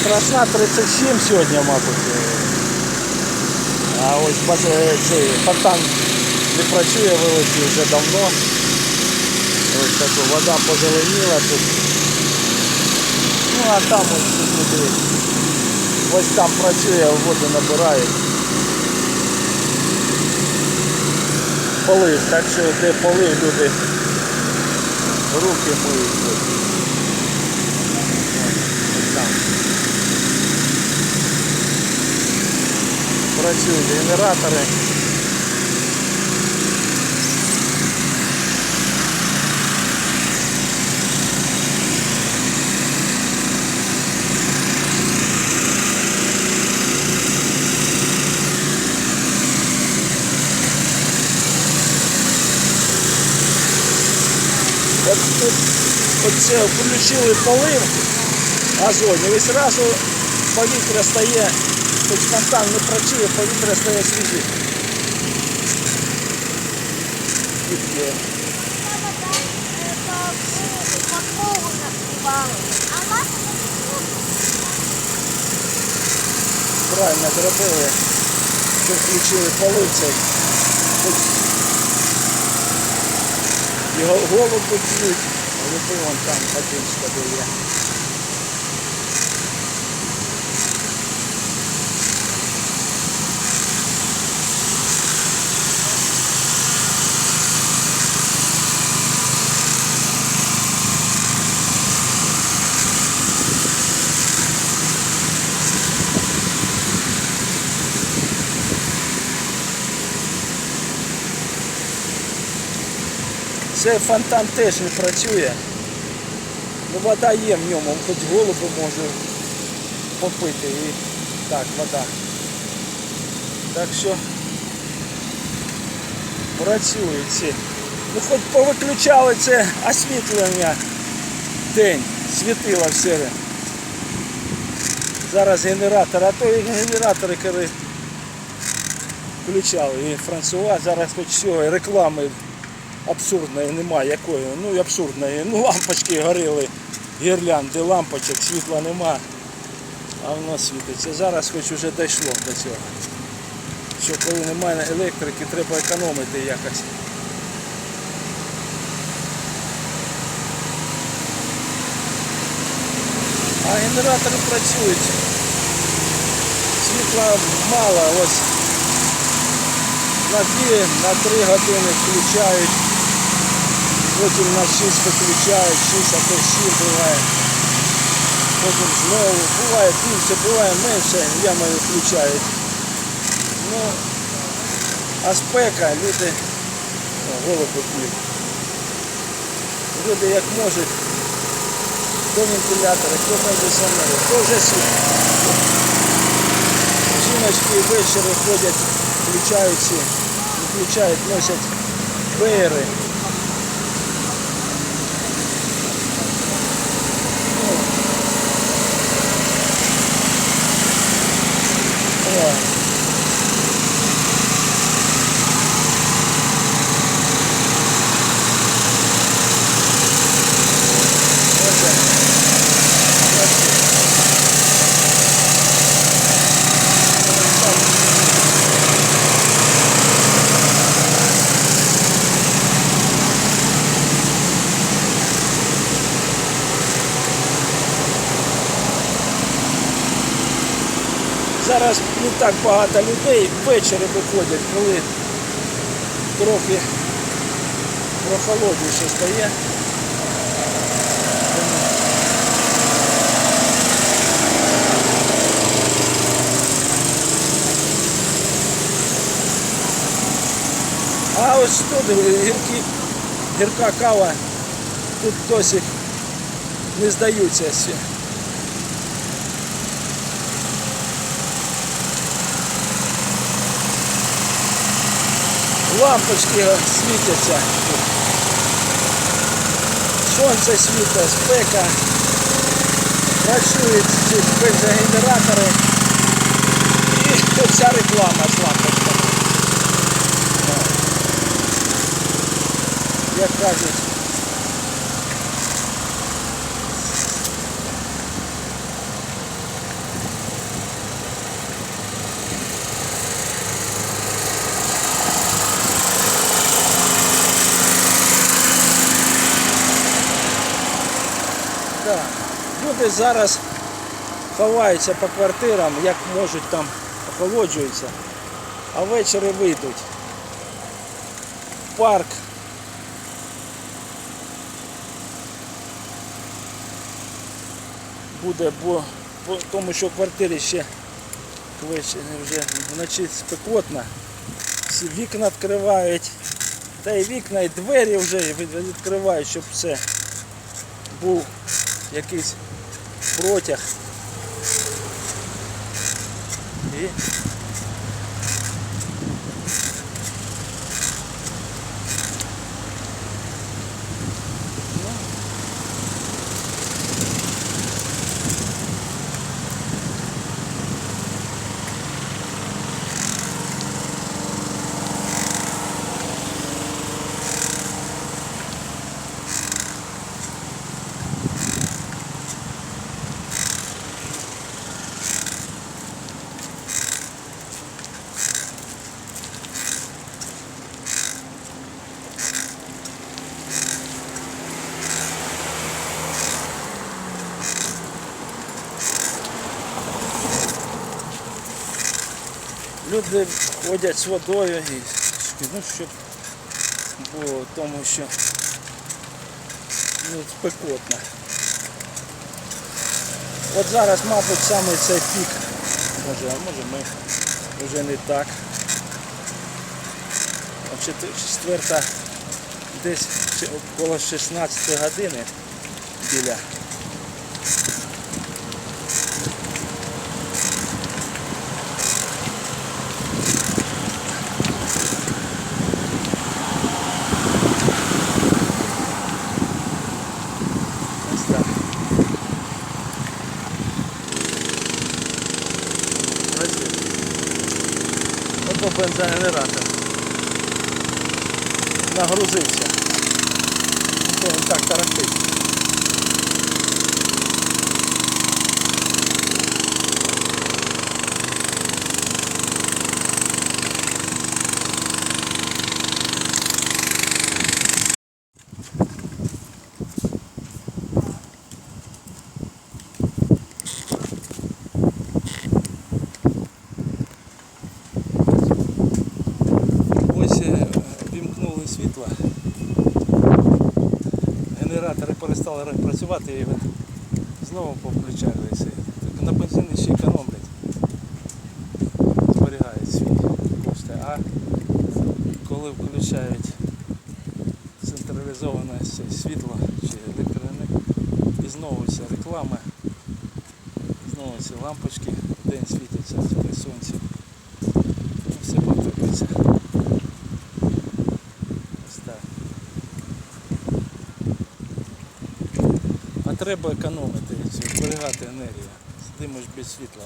страшна 37 сьогодні, мабуть. А ось е, цей фонтан не працює, вилетів вже давно. Ось так вода позеленіла тут. Ну а там ось люди. Ось там працює, воду набирають. Полив, так що де полив люди руки миють. Там. Працюють генератори. Оце включили полив газоні і зразу повітря стає, хоч фонтан не працює, повітря стає свіжим. Тільки правильно зробили, що включили полив цей. Хоч Його голуби б'ють, голуби вон там один є. Цей фонтан теж не працює. Ну вода є в ньому, хоч голуби може попити і так, вода. Так що працює ці. Ну хоч повиключали це освітлення день, світило все. Зараз генератор, а то і генератори коли включали. І Франсуа зараз хоч всього, і реклами абсурдної немає якої. Ну і абсурдної. Ну лампочки горіли, гірлянди, лампочок, світла нема. А воно світиться. Зараз хоч вже дійшло до цього. Що коли немає електрики, треба економити якось. А генератори працюють. Світла мало, ось на 2, на 3 години включають, потім на 6 виключають, 6 а то 7 буває. Потім знову, буває більше, буває менше, ями включають. Ну, а спека, люди о, голуби п'ють. Люди як можуть, до вентилятора, хто кондиціонери, хто вже світ. Жіночки ввечері ходять, включаються, включають, носять веєри. Зараз не так багато людей ввечері виходять, коли трохи прохолодніше стає. А ось тут гіркі, гірка кава, тут досі не здаються всі. Лампочки світяться. Сонце світить, спека. Працюють ці бензогенератори. І вся реклама з лампочками. Як кажуть. Люди зараз ховаються по квартирам, як можуть там охолоджуються, а ввечері вийдуть в парк. Буде, бо, бо тому що в квартирі ще вже вночі спекотно. Всі вікна відкривають. Та й вікна, і двері вже відкривають, щоб все був якийсь протяг. І люди ходять з водою і ну, щоб було тому, що ну, спекотно. От зараз, мабуть, саме цей пік. Може, а може ми вже не так. Четверта десь около 16 години біля. Ось так. Ось. Ото бензогенератор. Нагрузився. Ото так тарахтить. Ось е, вімкнули світло. Генератори перестали працювати і знову повключалися. Так на бензині ще економлять. Зберігають свій кошти. А коли включають централізоване світло чи електроенергію, і знову ця реклама, знову ці лампочки день світяться при сонці. Ну, Все повторюється. Ось так. А треба економити, зберігати енергію. Сидимо ж без світла.